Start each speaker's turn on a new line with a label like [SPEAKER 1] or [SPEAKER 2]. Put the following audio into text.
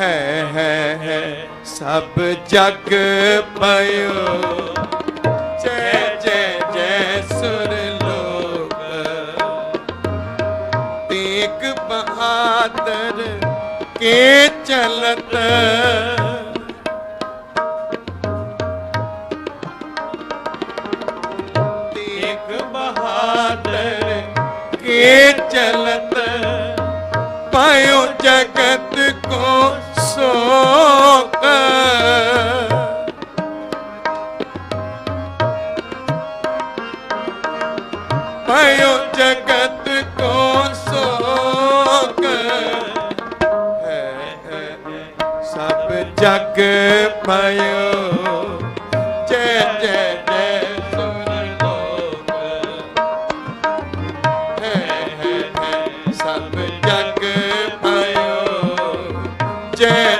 [SPEAKER 1] ਹੈ ਹੈ ਹੈ। ਸਭ ਜਗ ਪਇਓ। ਜੈ ਜੈ ਜੈ ਸੁਰ ਲੋਕ। ਤੇਗ ਬਹਾਦਰ ਕੇ ਚਲਤ। ਤੇਗ ਬਹਾਦਰ ਕੇ ਚਲਤ। ਪਾਇਓ ਜਗਤ ਕੋ ਪਾਇਓ ਜਗਤ ਕੋ ਸੋਕ। ਹੈ ਹੈ ਸਭ ਜਗ ਪਾਇਓ। ਜੈ ਜੈ ਜੈ ਸੁਰ ਲੋਕ। ਹੈ ਹੈ ਹੈ। ਸਭ ਜਗ ਪਾਇਓ। ਜੈ